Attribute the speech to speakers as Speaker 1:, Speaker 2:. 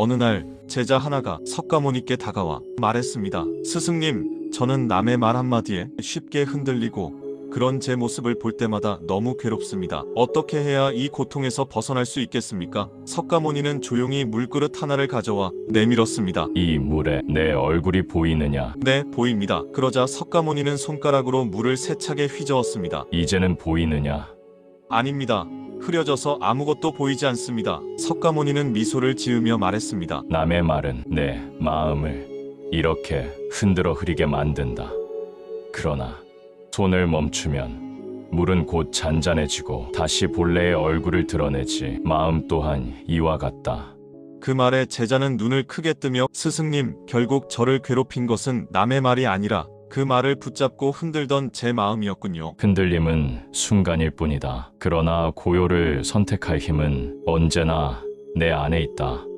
Speaker 1: 어느 날 제자 하나가 석가모니께 다가와 말했습니다. 스승님, 저는 남의 말 한마디에 쉽게 흔들리고 그런 제 모습을 볼 때마다 너무 괴롭습니다. 어떻게 해야 이 고통에서 벗어날 수 있겠습니까? 석가모니는 조용히 물그릇 하나를 가져와 내밀었습니다.
Speaker 2: 이 물에 내 얼굴이 보이느냐?
Speaker 1: 네, 보입니다. 그러자 석가모니는 손가락으로 물을 세차게 휘저었습니다.
Speaker 2: 이제는 보이느냐?
Speaker 1: 아닙니다. 흐려져서 아무것도 보이지 않습니다. 석가모니는 미소를 지으며 말했습니다.
Speaker 2: 남의 말은 내 마음을 이렇게 흔들어 흐리게 만든다. 그러나 손을 멈추면 물은 곧 잔잔해지고 다시 본래의 얼굴을 드러내지 마음 또한 이와 같다.
Speaker 1: 그 말에 제자는 눈을 크게 뜨며 스승님, 결국 저를 괴롭힌 것은 남의 말이 아니라 그 말을 붙잡고 흔들던 제 마음이었군요.
Speaker 2: 흔들림은 순간일 뿐이다. 그러나 고요를 선택할 힘은 언제나 내 안에 있다.